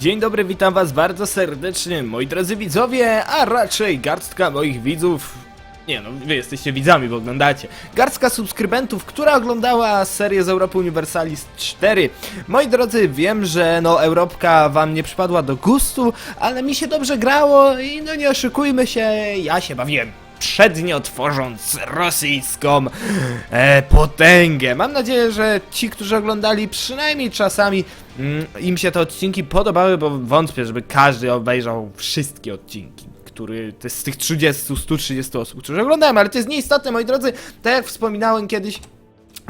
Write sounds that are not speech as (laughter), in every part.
Dzień dobry, witam was bardzo serdecznie, moi drodzy widzowie, a raczej garstka moich widzów. Nie no, wy jesteście widzami, bo oglądacie. Garstka subskrybentów, która oglądała serię z Europy Universalis 4. Moi drodzy, wiem, że no Europka wam nie przypadła do gustu, ale mi się dobrze grało i no nie oszukujmy się, ja się bawiłem przednio tworząc rosyjską e, potęgę. Mam nadzieję, że ci, którzy oglądali przynajmniej czasami mm, im się te odcinki podobały, bo wątpię, żeby każdy obejrzał wszystkie odcinki. Który, to jest z tych 30, 130 osób, którzy oglądają, ale to jest nieistotne, moi drodzy. Tak jak wspominałem kiedyś,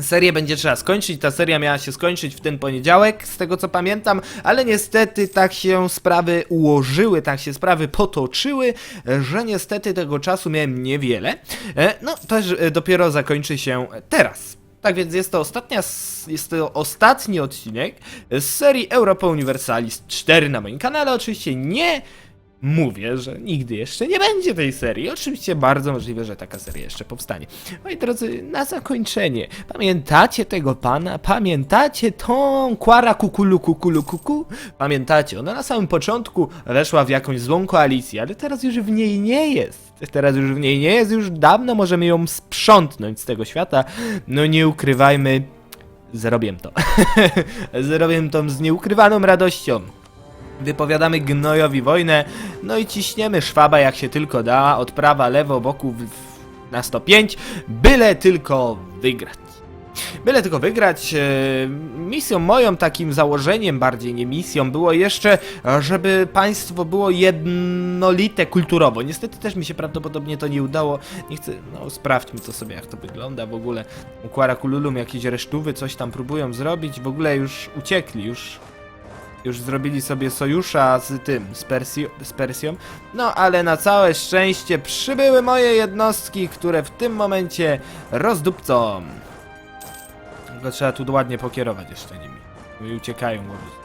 Serię będzie trzeba skończyć, ta seria miała się skończyć w ten poniedziałek, z tego co pamiętam, ale niestety tak się sprawy ułożyły, tak się sprawy potoczyły, że niestety tego czasu miałem niewiele. E, No, też e, dopiero zakończy się teraz. Tak więc jest to ostatnia, jest to ostatni odcinek z serii Europa Universalis 4 na moim kanale. Oczywiście nie mówię, że nigdy jeszcze nie będzie tej serii. Oczywiście bardzo możliwe, że taka seria jeszcze powstanie. Moi drodzy, na zakończenie. Pamiętacie tego pana? Pamiętacie tą Kwara Kukulu Kukulu Kuku? Pamiętacie? Ona na samym początku weszła w jakąś złą koalicję, ale teraz już w niej nie jest. Teraz już w niej nie jest, już dawno możemy ją sprzątnąć z tego świata. No nie ukrywajmy, zrobię to. (laughs) zrobię to z nieukrywaną radością. Wypowiadamy gnojowi wojnę, no i ciśniemy szwaba jak się tylko da, od prawa, lewo, boku w, na 105, byle tylko wygrać. Byle tylko wygrać. E, misją moją, takim założeniem bardziej, nie misją, było jeszcze, żeby państwo było jednolite kulturowo. Niestety też mi się prawdopodobnie to nie udało. Nie chcę, no sprawdźmy to sobie, jak to wygląda w ogóle. U Kwarakululum jakieś resztówy coś tam próbują zrobić, w ogóle już uciekli, już już zrobili sobie sojusza z tym, z, Persji, z Persją. No ale na całe szczęście przybyły moje jednostki, które w tym momencie rozdupcą. Tylko trzeba tu ładnie pokierować jeszcze nimi. I uciekają łobuzy.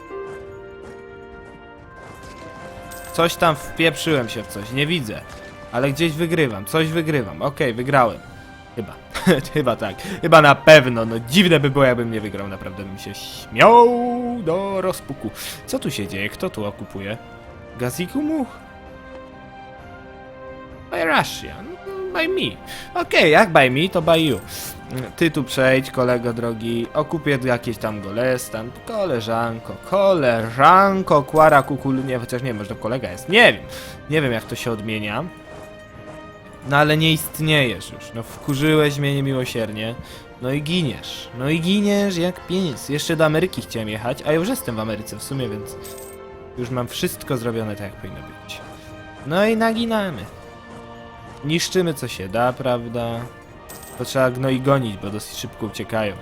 Coś tam wpieprzyłem się w coś, nie widzę. Ale gdzieś wygrywam, coś wygrywam. Okej, wygrałem. Chyba. (laughs) Chyba tak. Chyba na pewno. No dziwne by było, jakbym nie wygrał. Naprawdę bym się śmiał do rozpuku. Co tu się dzieje? Kto tu okupuje? Gazikumu? By Russia. No, By me. Okej, jak by me, to by you. Ty tu przejdź, kolego drogi. Okupię jakieś tam golestan. Koleżanko, koleżanko, kłara kukulu. Nie, chociaż nie, może to kolega jest. Nie wiem. Nie wiem, jak to się odmienia. No ale nie istniejesz już. No wkurzyłeś mnie niemiłosiernie. No i giniesz. No i giniesz jak pies. Jeszcze do Ameryki chciałem jechać, a już jestem w Ameryce w sumie, więc już mam wszystko zrobione tak, jak powinno być. No i naginamy. Niszczymy co się da, prawda? To trzeba gnoi gonić, bo dosyć szybko uciekają.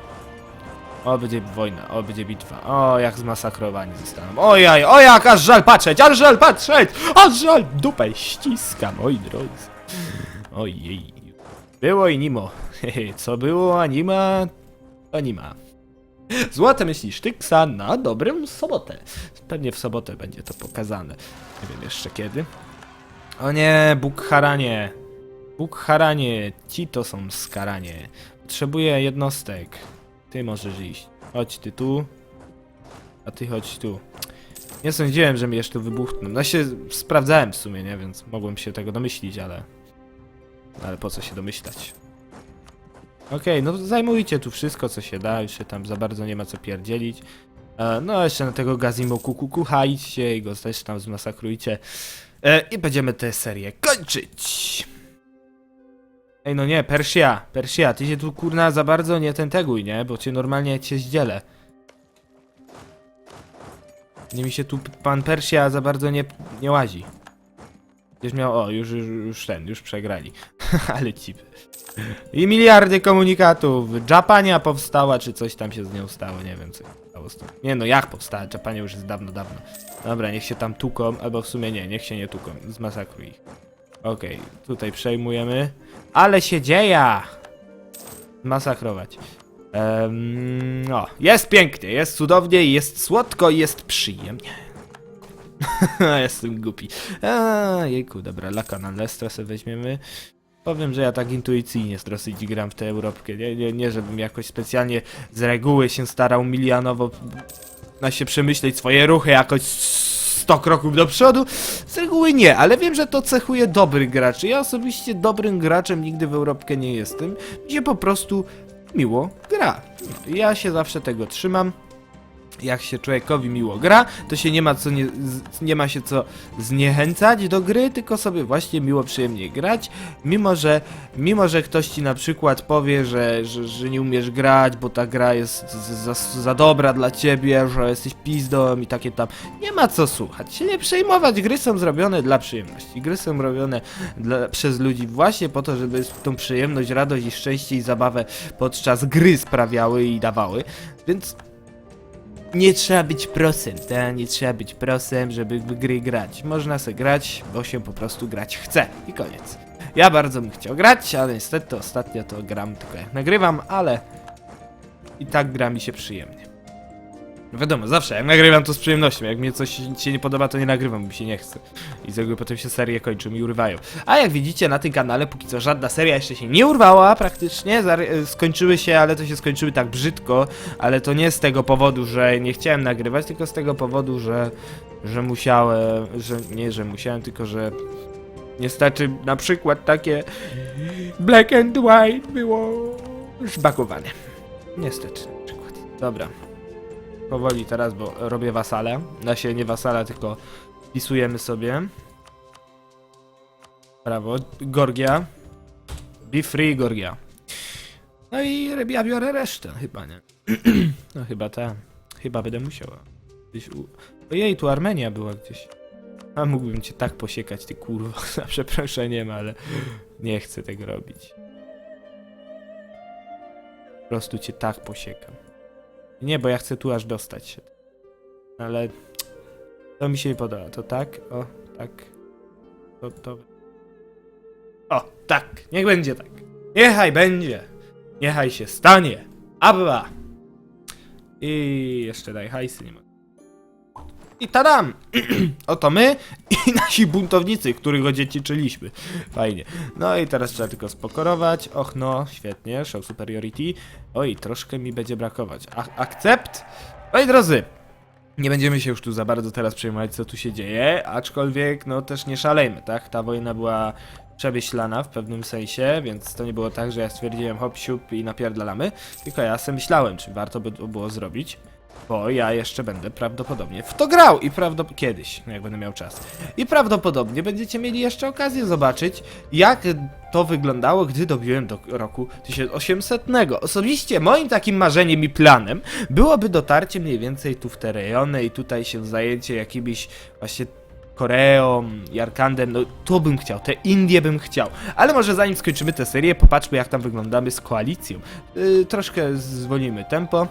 O, będzie wojna, o, będzie bitwa. O, jak zmasakrowani zostaną. Ojaj, o jak, aż żal patrzeć, aż żal patrzeć! Aż żal dupę ściska, moi drodzy. Ojej. Było i nimo. (laughs) Co było, a nie ma, to nie ma. Złote myśli Sztyksa na dobrą sobotę. Pewnie w sobotę będzie to pokazane. Nie wiem jeszcze kiedy. O nie, Bukharanie. Bukharanie, ci to są skaranie. Potrzebuję jednostek. Ty możesz iść. Chodź ty tu. A ty chodź tu. Nie sądziłem, że mi jeszcze wybuchną. No się sprawdzałem w sumie, nie? Więc mogłem się tego domyślić, ale... Ale po co się domyślać? Okej, no zajmujcie tu wszystko, co się da. Już się tam za bardzo nie ma co pierdzielić. E, no, jeszcze na tego Gazimo Kukuku idźcie i go też tam zmasakrujcie. E, I będziemy tę serię kończyć. Ej, no nie, Persja, Persja, ty się tu kurna za bardzo nie tenteguj, nie? Bo cię normalnie cię zdzielę. Nie mi się tu pan Persja za bardzo nie, nie łazi. Gdzieś miał, o, już, już, już ten, już przegrali. (laughs) Ale cipy. I miliardy komunikatów. Japania powstała, czy coś tam się z nią stało, nie wiem co stało z. Nie no, jak powstała? Japania już jest dawno, dawno. Dobra, niech się tam tuką, albo w sumie nie, niech się nie tuką. Zmasakruj ich. Okej, tutaj przejmujemy. Ale się dzieje! Masakrować. Um, no, jest pięknie, jest cudownie, jest słodko, jest przyjemnie. (laughs) Jestem głupi. A, jejku, dobra, Laka na Lestra sobie weźmiemy. Powiem, że ja tak intuicyjnie dosyć gram w tę Europkę. Nie, nie, nie, żebym jakoś specjalnie z reguły się starał milionowo na się przemyśleć swoje ruchy jakoś 100 kroków do przodu. Z reguły nie, ale wiem, że to cechuje dobrych graczy. Ja osobiście dobrym graczem nigdy w Europkę nie jestem. Się po prostu miło gra. Ja się zawsze tego trzymam. Jak się człowiekowi miło gra, to się nie ma co nie, nie ma się co zniechęcać do gry, tylko sobie właśnie miło przyjemnie grać. Mimo że, mimo że ktoś ci na przykład powie, że, że, że nie umiesz grać, bo ta gra jest za, za, za dobra dla ciebie, że jesteś pizdą i takie tam. Nie ma co słuchać, się nie przejmować. Gry są zrobione dla przyjemności. Gry są robione dla, przez ludzi właśnie po to, żeby tą przyjemność, radość i szczęście i zabawę podczas gry sprawiały i dawały. Więc nie trzeba być prosem, tak? Nie trzeba być prosem, żeby w gry grać. Można se grać, bo się po prostu grać chce. I koniec. Ja bardzo bym chciał grać, ale niestety ostatnio to gram tylko jak nagrywam, ale i tak gra mi się przyjemnie. No wiadomo, zawsze jak nagrywam to z przyjemnością. Jak mnie coś się nie podoba, to nie nagrywam, bo mi się nie chce. I z reguły potem się serie kończą i urywają. A jak widzicie na tym kanale, póki co żadna seria jeszcze się nie urwała praktycznie. Zar- skończyły się, ale to się skończyły tak brzydko. Ale to nie z tego powodu, że nie chciałem nagrywać, tylko z tego powodu, że, że musiałem, że nie, że musiałem, tylko że niestety na przykład takie black and white było szbakowane. Niestety na przykład. Dobra. Powoli teraz, bo robię wasale. Na się nie wasala, tylko wpisujemy sobie. Prawo. Gorgia. Be free, Gorgia. No i ja biorę resztę, chyba nie. (clears throat) no chyba ta. Chyba będę musiała. Gdzieś u... Ojej, tu Armenia była gdzieś. A mógłbym cię tak posiekać, ty kurwa, (laughs) za przeproszeniem, ale nie chcę tego robić. Po prostu cię tak posiekam. Nie, bo ja chcę tu aż dostać się. Ale to mi się nie podoba. To tak, o, tak. To, to. O, tak, niech będzie tak. Niechaj będzie. Niechaj się stanie. Abba. I jeszcze daj hajsy, nie ma. I tadam! (clears throat) Oto my i (laughs) nasi buntownicy, których odziedziczyliśmy. Fajnie. No i teraz trzeba tylko spokorować. Och no, świetnie, show superiority. Oj, troszkę mi będzie brakować. A akcept? Oj, drodzy, nie będziemy się już tu za bardzo teraz przejmować, co tu się dzieje, aczkolwiek, no też nie szalejmy, tak? Ta wojna była przemyślana w pewnym sensie, więc to nie było tak, że ja stwierdziłem hop, siup i napierdalamy, tylko ja sobie myślałem, czy warto by to było zrobić. Bo ja jeszcze będę prawdopodobnie w to grał i prawdopodobnie kiedyś, jak będę miał czas. I prawdopodobnie będziecie mieli jeszcze okazję zobaczyć, jak to wyglądało, gdy dobiłem do roku 1800. Osobiście moim takim marzeniem i planem byłoby dotarcie mniej więcej tu w te rejony i tutaj się zajęcie jakimiś właśnie Koreą, Jarkandem, no to bym chciał, te Indie bym chciał. Ale może zanim skończymy tę serię, popatrzmy jak tam wyglądamy z koalicją. Yy, troszkę zwolnimy tempo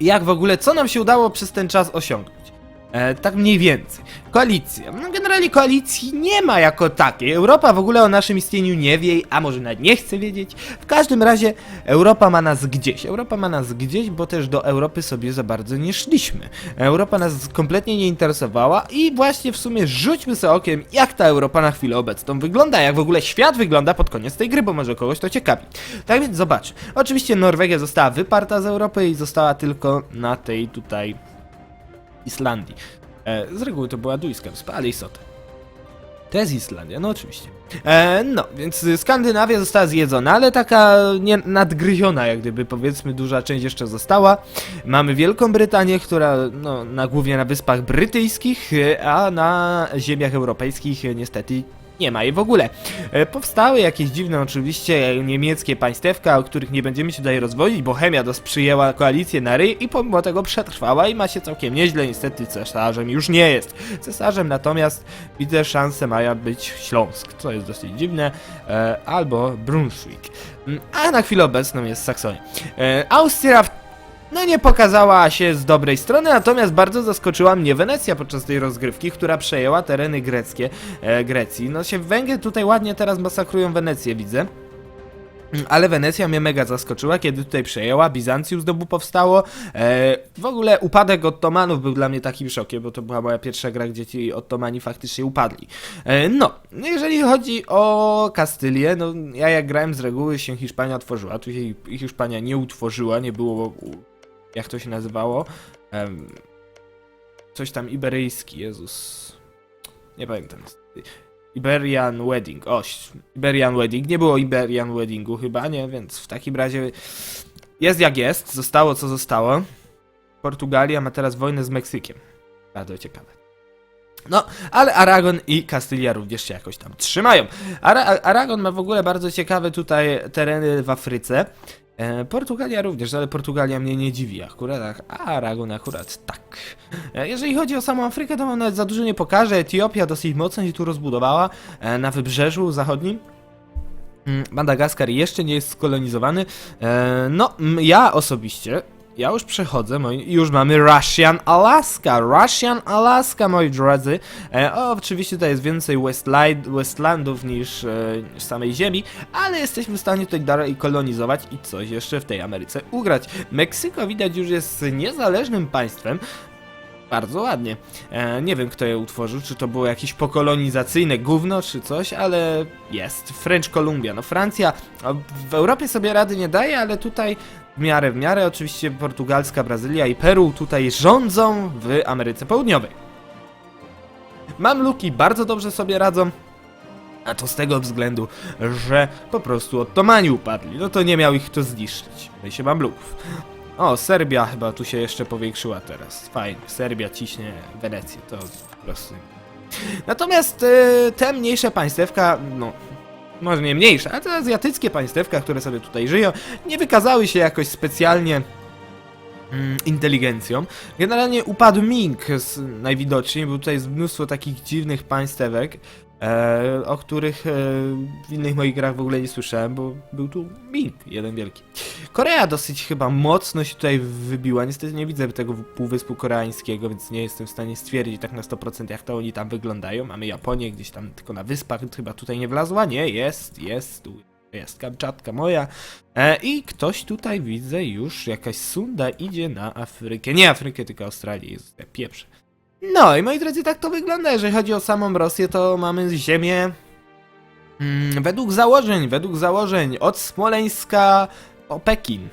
jak w ogóle, co nam się udało przez ten czas osiągnąć. E, tak mniej więcej. Koalicja. No generalnie koalicji nie ma jako takiej. Europa w ogóle o naszym istnieniu nie wie, a może nawet nie chce wiedzieć. W każdym razie Europa ma nas gdzieś. Europa ma nas gdzieś, bo też do Europy sobie za bardzo nie szliśmy. Europa nas kompletnie nie interesowała i właśnie w sumie rzućmy sobie okiem, jak ta Europa na chwilę obecną wygląda, jak w ogóle świat wygląda pod koniec tej gry, bo może kogoś to ciekawi. Tak więc zobacz. Oczywiście Norwegia została wyparta z Europy i została tylko na tej tutaj Islandii. E, z reguły to była Duńska wyspa, ale istotę. To jest Islandia, no oczywiście. E, no, więc Skandynawia została zjedzona, ale taka nie nadgryziona, jak gdyby powiedzmy duża część jeszcze została. Mamy Wielką Brytanię, która no, na, głównie na wyspach brytyjskich, y, a na ziemiach europejskich y, niestety nie ma jej w ogóle. E, Powstały jakieś dziwne oczywiście niemieckie państewka, o których nie będziemy się tutaj rozwodzić, bo Chemia dos przyjęła koalicję na ryj i pomimo tego przetrwała i ma się całkiem nieźle, niestety cesarzem już nie jest. Cesarzem natomiast widzę szansę maja być Śląsk, co jest dosyć dziwne, e, albo Brunswick. Mm, A na chwilę obecną jest Saksonia. E, Austria w no nie pokazała się z dobrej strony, natomiast bardzo zaskoczyła mnie Wenecja podczas tej rozgrywki, która przejęła tereny greckie e, Grecji. No się Węgry tutaj ładnie teraz masakrują Wenecję, widzę. Ale Wenecja mnie mega zaskoczyła, kiedy tutaj przejęła, Bizancjum znowu powstało. E, w ogóle upadek Ottomanów był dla mnie takim szokiem, bo to była moja pierwsza gra, gdzie ci Ottomani faktycznie upadli. E, no, no jeżeli chodzi o Kastylię, no ja jak grałem z reguły się Hiszpania otworzyła, tu się Hiszpania nie utworzyła, nie było, jak to się nazywało, em, coś tam iberyjski, Jezus. Nie pamiętam. Iberian Wedding. O, Iberian Wedding. Nie było Iberian Weddingu chyba, nie? Więc w takim razie jest jak jest. Zostało co zostało. Portugalia ma teraz wojnę z Meksykiem. Bardzo ciekawe. No, ale Aragon i Kastylia również się jakoś tam trzymają. Ara Aragon ma w ogóle bardzo ciekawe tutaj tereny w Afryce. E, Portugalia również, ale Portugalia mnie nie dziwi akurat, a Aragon akurat tak. E, jeżeli chodzi o samą Afrykę, to mam nawet za dużo nie pokażę. Etiopia dosyć mocno się tu rozbudowała e, na wybrzeżu zachodnim. Mm, Madagaskar jeszcze nie jest skolonizowany. E, no, ja osobiście, ja już przechodzę, moi, już mamy Russian Alaska. Russian Alaska, moi drodzy. E, oczywiście tutaj jest więcej Westland, Westlandów niż, e, samej ziemi, ale jesteśmy w stanie tutaj dalej kolonizować i coś jeszcze w tej Ameryce ugrać. Meksyko widać już jest niezależnym państwem. Bardzo ładnie. E, nie wiem, kto je utworzył, czy to było jakieś pokolonizacyjne gówno, czy coś, ale jest. French Columbia. No Francja w Europie sobie rady nie daje, ale tutaj w miarę, w miarę. Oczywiście portugalska Brazylia i Peru tutaj rządzą w Ameryce Południowej. Mamluki bardzo dobrze sobie radzą. A to z tego względu, że po prostu Ottomani upadli. No to nie miał ich kto zniszczyć. I się Mamluków. O, Serbia chyba tu się jeszcze powiększyła teraz. Fajnie, Serbia ciśnie Wenecję, to po prostu... Natomiast e, te mniejsze państewka, no... Może nie mniejsze, ale te azjatyckie państewka, które sobie tutaj żyją, nie wykazały się jakoś specjalnie mm, inteligencją. Generalnie upadł Ming z, najwidoczniej, bo tutaj jest mnóstwo takich dziwnych państewek, o których e, w innych moich grach w ogóle nie słyszałem, bo był tu Ming, jeden wielki. Korea dosyć chyba mocno się tutaj wybiła. Niestety nie widzę tego półwyspu koreańskiego, więc nie jestem w stanie stwierdzić tak na 100% jak to oni tam wyglądają. Mamy Japonię gdzieś tam tylko na wyspach, chyba tutaj nie wlazła. Nie, jest, jest, tu jest Kamczatka moja. E, I ktoś tutaj widzę już, jakaś sunda idzie na Afrykę. Nie Afrykę, tylko Australię. Jest pieprz. No i moi drodzy, tak to wygląda. Jeżeli chodzi o samą Rosję, to mamy ziemię. Mm, według założeń, według założeń od Smoleńska po Pekin.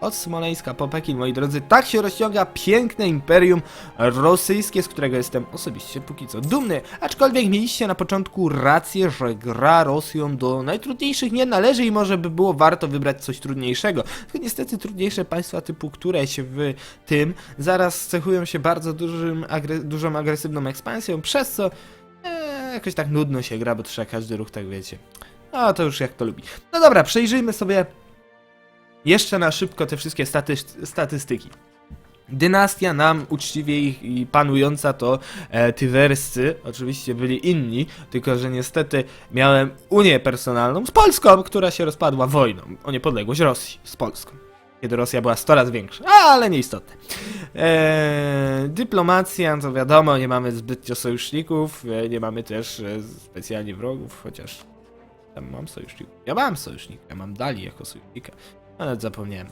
Od Smoleńska po Pekin, moi drodzy, tak się rozciąga piękne imperium rosyjskie, z którego jestem osobiście póki co dumny. Aczkolwiek mieliście na początku rację, że gra Rosją do najtrudniejszych nie należy i może by było warto wybrać coś trudniejszego. Tylko niestety trudniejsze państwa typu któreś w tym zaraz cechują się bardzo dużym, agre dużą agresywną ekspansją, przez co e, jakoś tak nudno się gra, bo trzeba każdy ruch, tak wiecie. No to już jak to lubi. No dobra, przejrzyjmy sobie jeszcze na szybko te wszystkie staty statystyki. Dynastia nam uczciwie i panująca to e, Tywerscy, oczywiście byli inni, tylko że niestety miałem Unię personalną z Polską, która się rozpadła wojną o niepodległość Rosji z Polską. Kiedy Rosja była 100 razy większa, ale nieistotne. E, dyplomacja, to wiadomo, nie mamy zbytnio sojuszników, e, nie mamy też e, specjalnie wrogów, chociaż tam mam sojuszników. Ja mam sojusznika, ja mam Dali jako sojusznika. Ale zapomniałem.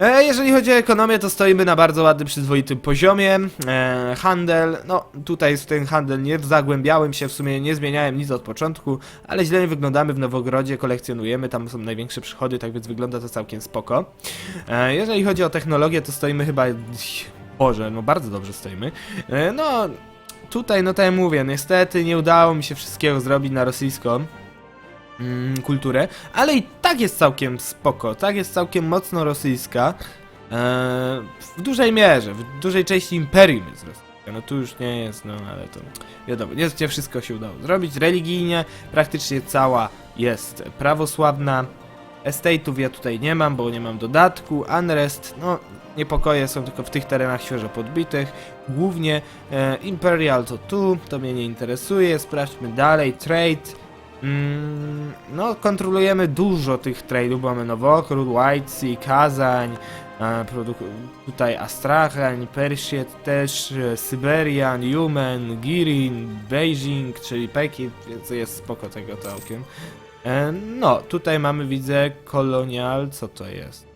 E, jeżeli chodzi o ekonomię, to stoimy na bardzo ładnym, przyzwoitym poziomie. E, handel, no tutaj w ten handel nie zagłębiałem się, w sumie nie zmieniałem nic od początku, ale źle nie wyglądamy w Nowogrodzie, kolekcjonujemy, tam są największe przychody, tak więc wygląda to całkiem spoko. E, jeżeli chodzi o technologię, to stoimy chyba... Boże, no bardzo dobrze stoimy. No, tutaj, no tak jak mówię, niestety nie udało mi się wszystkiego zrobić na rosyjską mm, kulturę, ale i tak jest całkiem spoko, tak jest całkiem mocno rosyjska. Eee, w dużej mierze, w dużej części imperium jest rosyjska. No tu już nie jest, no ale to wiadomo, nie, nie wszystko się udało zrobić. Religijnie praktycznie cała jest prawosławna. Estate'ów ja tutaj nie mam, bo nie mam dodatku. Unrest, no niepokoje są tylko w tych terenach świeżo podbitych. Głównie e, Imperial to tu, to mnie nie interesuje. Sprawdźmy dalej. Trade. Mm, no, kontrolujemy dużo tych tradeów, mamy Nowokrót, White Sea, Kazań, e, tutaj Astrachań, Persję też, e, Syberian, Yumen, Girin, Beijing, czyli Pekin, więc jest spoko tego całkiem. E, no, tutaj mamy, widzę, kolonial, co to jest?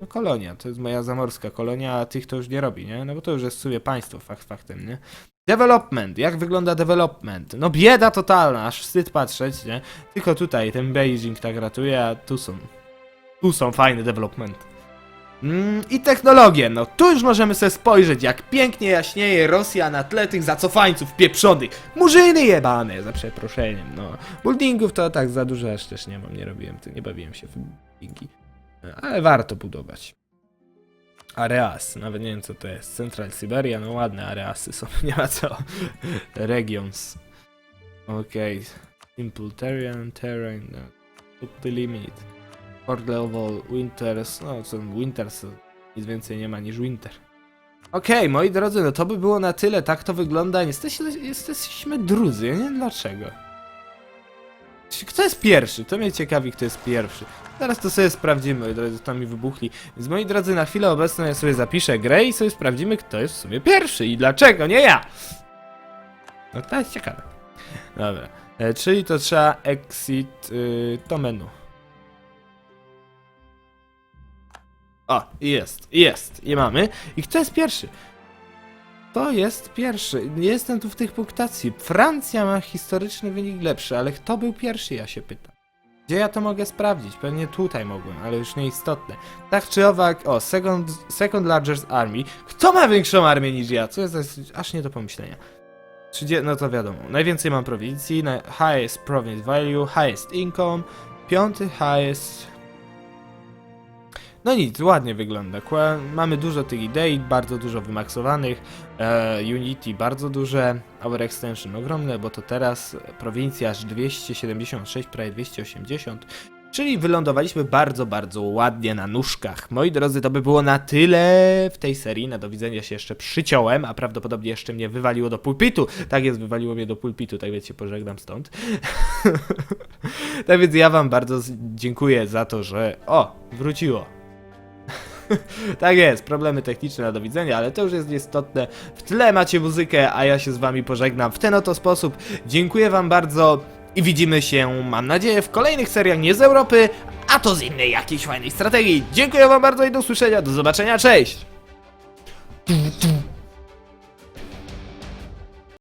No kolonia, to jest moja zamorska kolonia, a tych to już nie robi, nie? No bo to już jest w sumie państwo, fakt faktem, nie? Development, jak wygląda development? No bieda totalna, aż wstyd patrzeć, nie? Tylko tutaj ten Beijing tak ratuje, a tu są, tu są fajne development. Mm, I technologię, no tu już możemy sobie spojrzeć, jak pięknie jaśnieje Rosja na tle tych zacofańców pieprzonych. Murzyny jebane, za przeproszeniem, no. Buildingów to tak za dużo aż też nie mam, nie robiłem, nie bawiłem się w buildingi. Ale warto budować. Areas, nawet nie wiem co to jest. Central Siberia, no ładne areasy są, (laughs) nie ma co. Regions. Okej. Simple terrain, no. Put the limit. Port level, winters, no co, winters, nic więcej nie ma niż winter. Okej, moi drodzy, no to by było na tyle, tak to wygląda. Jesteśmy, jesteśmy drudzy, nie wiem dlaczego. Kto jest pierwszy? To mnie ciekawi, kto jest pierwszy. Zaraz to sobie sprawdzimy, moi drodzy, to mi wybuchli. Więc moi drodzy, na chwilę obecną ja sobie zapiszę grę i sobie sprawdzimy, kto jest w sumie pierwszy i dlaczego, nie ja! No to jest ciekawe. Dobra, e, czyli to trzeba exit y, to menu. O, jest, jest, i mamy. I kto jest pierwszy? To jest pierwszy. Nie jestem tu w tych punktacji. Francja ma historyczny wynik lepszy, ale kto był pierwszy, ja się pytam. Gdzie ja to mogę sprawdzić? Pewnie tutaj mogłem, ale już nieistotne. Tak czy owak, o, second, second largest army. Kto ma większą armię niż ja? Co jest aż nie do pomyślenia. 30, no to wiadomo. Najwięcej mam prowincji, highest province value, highest income, piąty highest no nic, ładnie wygląda. Mamy dużo tych idei, bardzo dużo wymaksowanych. E, Unity bardzo duże, Our Extension ogromne, bo to teraz prowincja aż 276, prawie 280. Czyli wylądowaliśmy bardzo, bardzo ładnie na nóżkach. Moi drodzy, to by było na tyle w tej serii. Na do widzenia się jeszcze przyciąłem, a prawdopodobnie jeszcze mnie wywaliło do pulpitu. Tak jest, wywaliło mnie do pulpitu, tak wiecie, pożegnam stąd. (laughs) tak więc ja wam bardzo dziękuję za to, że... O, wróciło. (laughs) tak jest, problemy techniczne na do widzenia, ale to już jest nieistotne. W tle macie muzykę, a ja się z wami pożegnam w ten oto sposób. Dziękuję wam bardzo i widzimy się, mam nadzieję, w kolejnych seriach nie z Europy, a to z innej jakiejś fajnej strategii. Dziękuję wam bardzo i do usłyszenia, do zobaczenia, cześć!